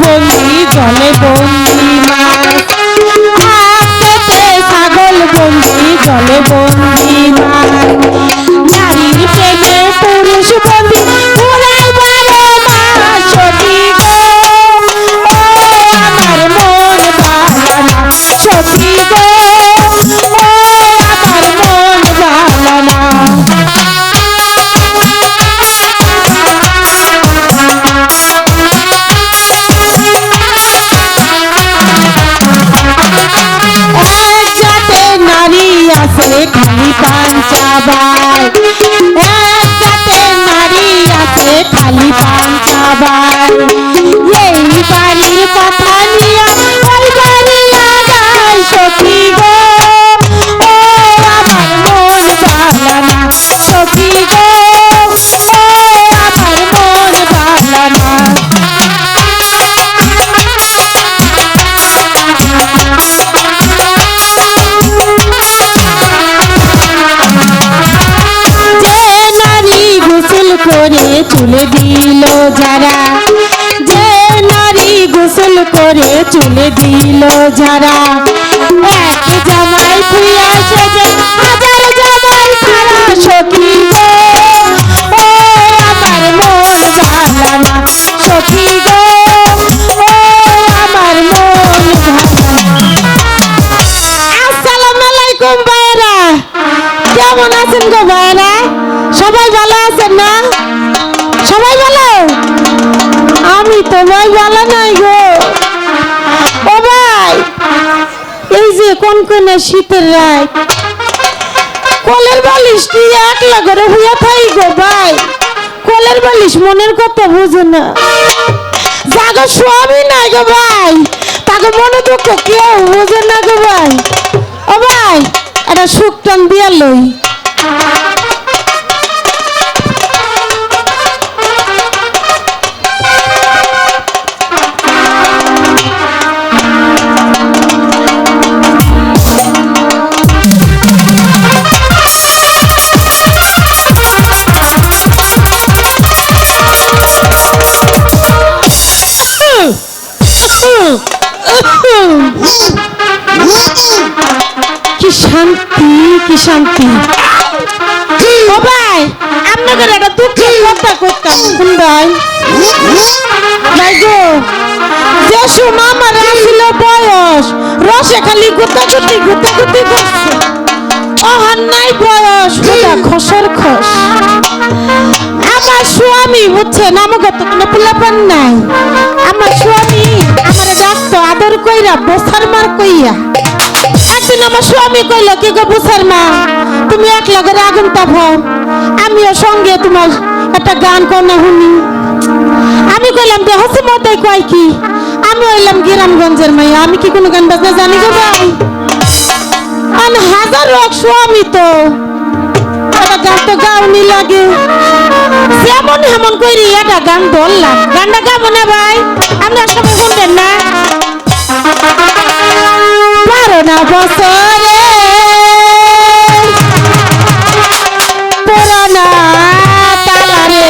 বন্দি জলে বন্দি মাছ সাগল বন্দি জলে বন্দি করে চলে দিল যারা। যে নারী গোসল করে চলে দিল যারা। এক জামাই মন মন কেমন আছেন গো ভাইরা সবাই ভালো আছেন না? আমি তো ভাই ভালো নাই গো। ও ভাই, এই যে কোন কোন শীতের রাত কলের বালিশ কি একলা করে হুইয়া থাই গো ভাই? কলের বালিশ মনের কথা বুঝে না। জাগো স্বামী নাই গো ভাই। তাকে মনে দুঃখ কেউ বুঝে না গো ভাই। ও ভাই এটা সুখ টান দিয়া লই। শান্তি। ও ভাই, আপনাদের একটা দুঃখের কথা করতাম কোন ভাই। ভাই গো যে সময় আমার ছিল বয়স, রসে খালি গুতাগুতি গুতাগুতি করছে অহার নাই বয়স, হুদা খসর খস। আমার স্বামী, বুঝছেন, আমাকে তো কোনো পোলাপান নাই। আমার স্বামী, আমার ডাকতো আদর কইরা, বসার মার কইয়া। একদিন আমার স্বামী কইল, কি গো বুসার মা? তুমি এক লগের আগুন তাফাও আমিও সঙ্গে তোমার একটা গান কন্যা শুনি। আমি কইলাম যে হসে মতাই কয় কি? আমি হইলাম গ্রামগঞ্জের মাইয়া। আমি কি কোনো গান বাজনা জানি গো ভাই? আন হাজার রক স্বামী তো একটা গান তো গাউনি লাগে। যেমন হেমন কইরি একটা গান ধরলাম গানটা কেমন ভাই? আমরা সবাই শুনবেন না? বারো না বছরে পুরানা তালারে।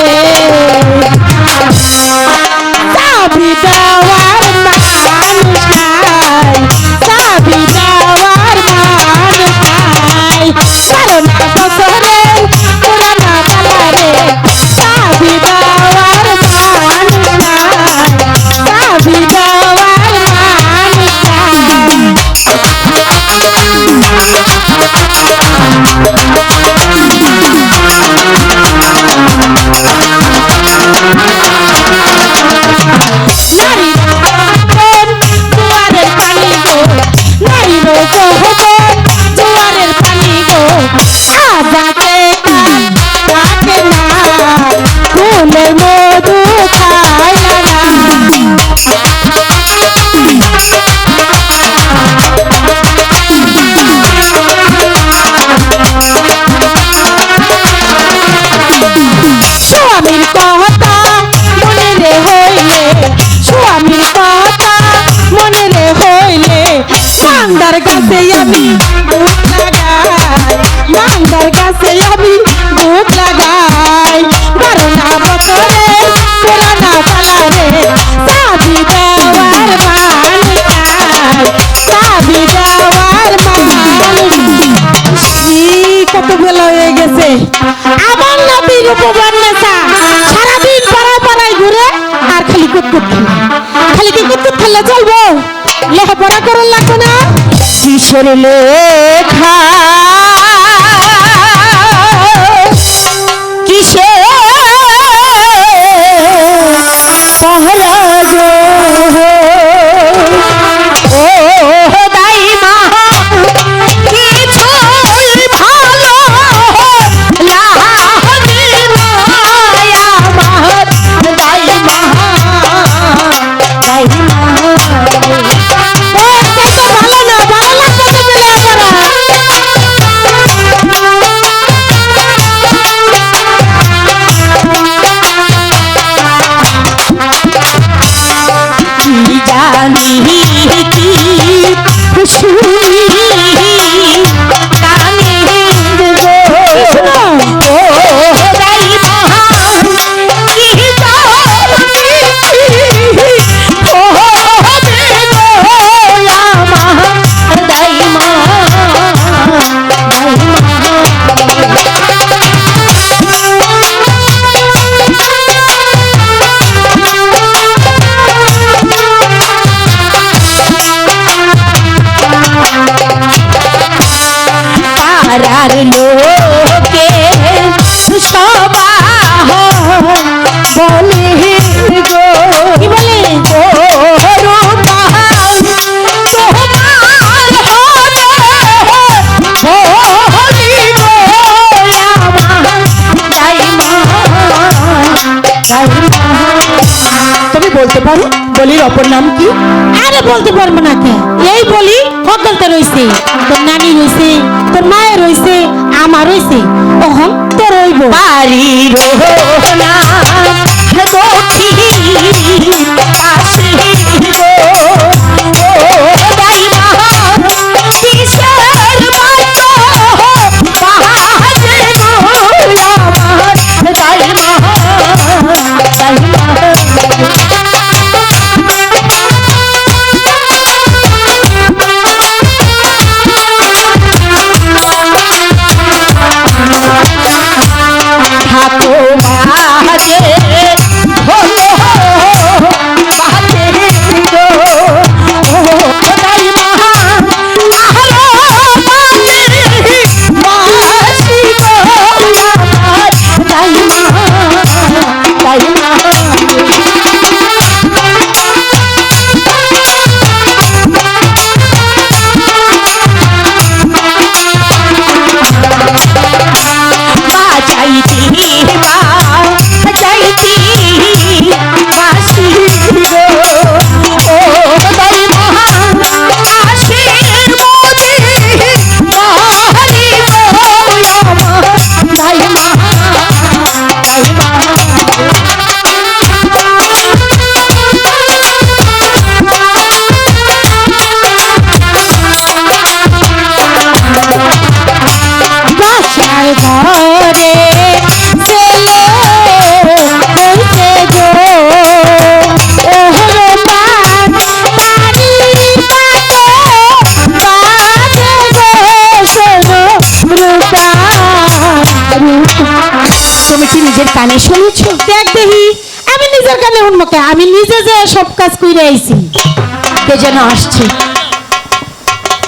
Ele অপর নাম কি? আরে বলতে পারব না কে? এই বলি সকলতে রইছে। তোর নানি রইছে তোর মায়ের রইছে আমার রইছে। ওহন তোর রইব বাড়ি রোহনা উন্মুখে আমি নিজে যে সব কাজ করে আইছি, কে যেন আসছে।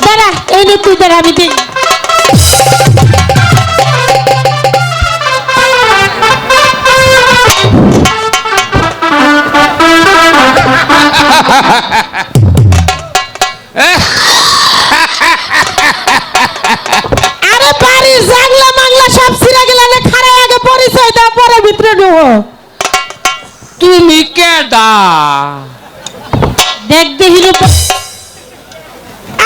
দাঁড়া, এই নে তুই দাঁড়া, আমি আরে মাংলা সব ছিঁড়ে গেলে খারে আগে পরিচয় দাও পরে ভিতরে ঢুকো তুমি কেডা? দেখ দেহি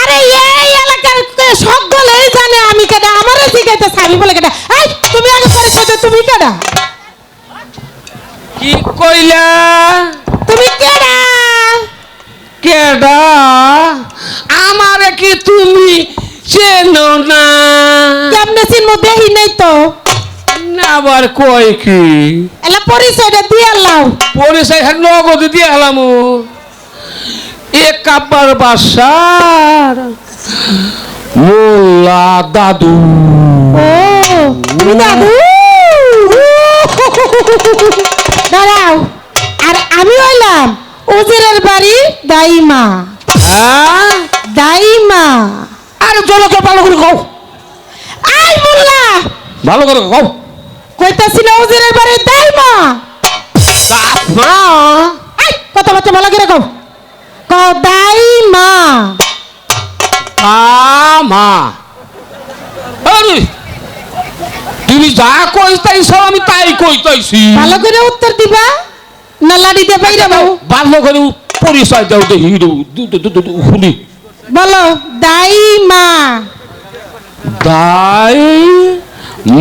আরে এই এলাকার সকলেই জানে আমি কেডা আমারও জিজ্ঞাসা সাবি বলে কেডা। এই তুমি আগে পরিচয় দাও তুমি কেডা? কি কইলা? তুমি কেডা? কেডা? আমারে কি তুমি চেনো না? কেমনে চিনমো দেহি নাই তো। আবার কয় কি? এলা পরিচয়টা দিয়ে আল্লাহ পরিচয় হ্যাঁ নগদ দিয়ে হলাম এ কাব্বার বাসার মোল্লা দাদু। ও দাদু। দাঁড়াও আর আমি হইলাম উজিরের বাড়ি দাইমা। হ্যাঁ? দাইমা। আরে জলকে ভালো করে কও। আই মোল্লা। ভালো করে কও। কইতাছি না উজিরের বাড়ি দাইমা মা? আই কথা বাচ্চা ভালো করে কও। কও দাইমা মা। আরে তুমি যা কইতাইছ আমি তাই কইতাইছি। ভালো করে উত্তর দিবা না লাড়িতে বাইরে বাবু ভালো করে পরিচয় দাও দে হিরো শুনি। বলো দাইমা দাই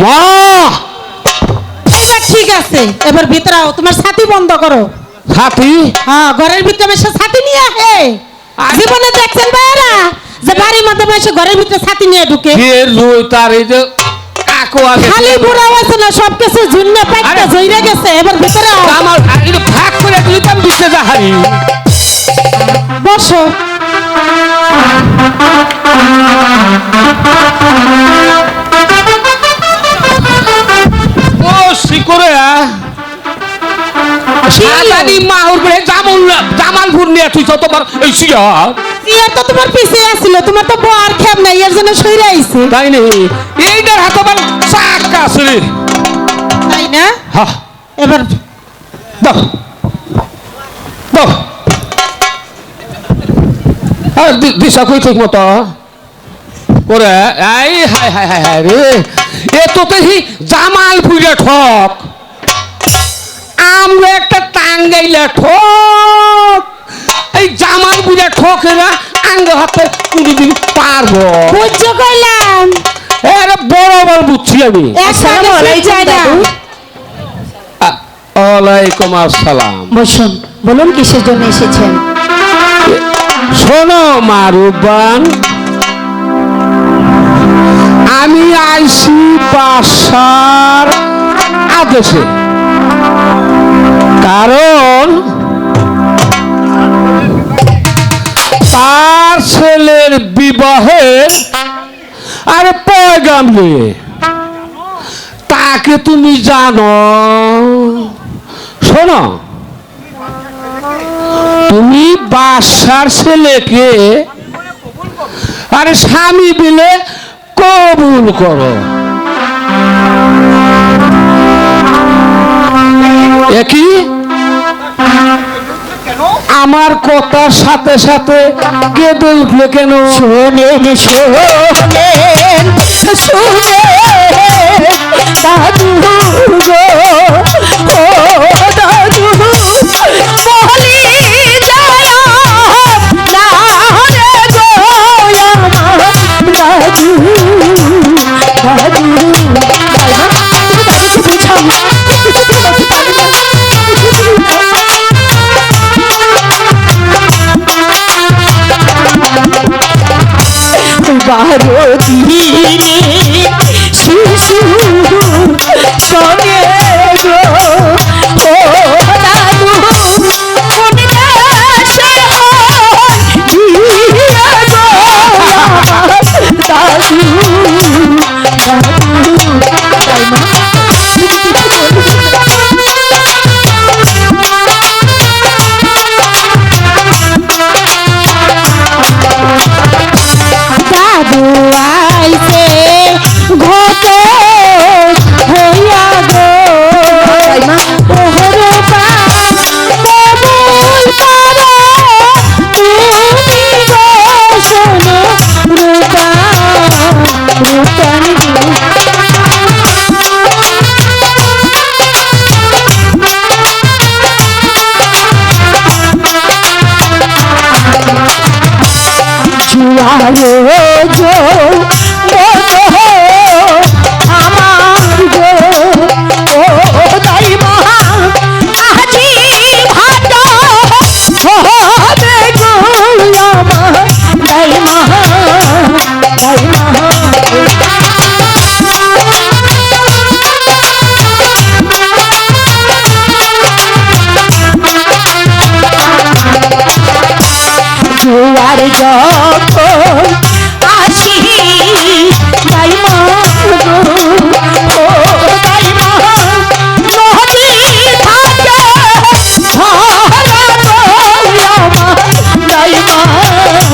মা। এবার ঠিক আছে। এবার ভিতরে আও তোমার ছাতি বন্ধ করো। সাথী হ্যাঁ ঘরের ভিতরে মেশে ছাতি নিয়ে আহে জীবনে দেখছেন ভাইরা যে বাড়ির মধ্যে মেশে ঘরের ভিতরে ছাতি নিয়ে ঢুকে। কে লই তার এই যে কাকু আগে খালি বুড়া হয়েছে না সব কিছু ঝুন্য পাইতে জইরে গেছে। এবার ভিতরে আও। আমার এটা ফাঁক করে দিতাম দিতে যাহারি বসো। ও শিকরে সালানি মাহুর করে জামুল জামালপুর নিয়ে তুই তো তোমার এই শিয়া ইয়ার তো তোমার পিছে আসছিল তোমার তো বর খেপ নাই এর জন্য সইরে আইছে। তাই নেই এইটার হাতে আমার চাকা আছে তাই না? হা। এবার দাও। দাও। আর দিশা কই ঠিক মতো? করে এই হাই হাই হাই হাই রে। এ তো দেখি জামালপুরে ঠক। আমরা একটা টাঙ্গাইলে ঠক। এই জামালপুরে ঠকেরা আঙ্গ হাতে কোনোদিন পারব। বুঝছ কইলাম? এরা বড় বড় বুঝছি আমি। ওয়ালাইকুম আসসালাম। বসুন বলুন কিসের জন্য এসেছেন? শোনো মারুবান। আমি আইসি বাসার আদেশে। কারণ তার ছেলের বিবাহের আর পয়গাম নিয়ে তাকে তুমি জানো। শোনো, তুমি বাসার ছেলেকে আরে স্বামী বিলে কবুল করো। একই আমার কথার সাথে সাথে কেঁদে উঠলে কেন? শোনে শোনেন।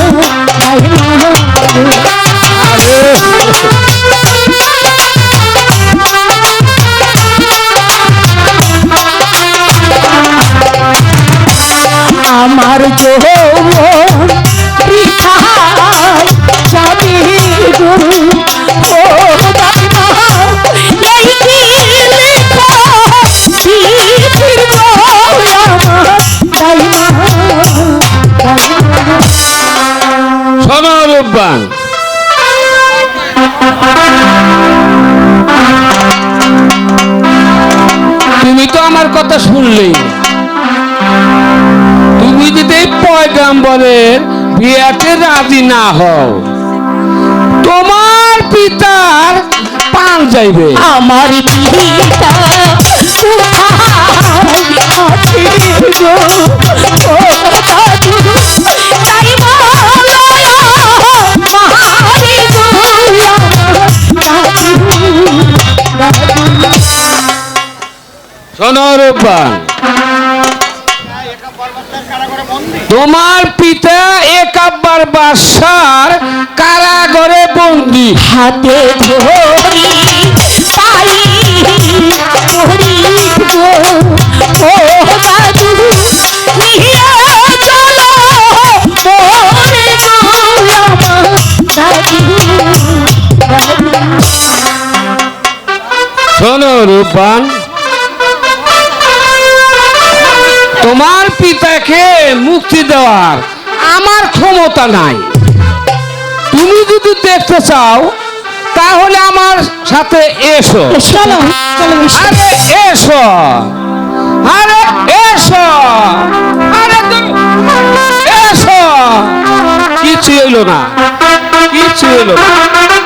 Oh, তুমি তো আমার কথা শুনলেই না। তুমি যদি এই পয়গাম্বরের বিয়াতে রাজি না হও, তোমার পিতার পান যাইবে আমার পিতা তোমার পিতা একাব্বার বাসার কারাগরে বন্দী। হাতে ধরি পাই ধরি ও দাদু নিয়ে চলো মোরে গো দাদু দাদু শোনো রূপবান তোমার পিতাকে মুক্তি দেওয়ার আমার ক্ষমতা নাই। তুমি যদি দেখতে চাও তাহলে আমার সাথে এসো। আরে এসো। আরে এসো। আরে এসো। কিছু এলো না। কিছু এলো না।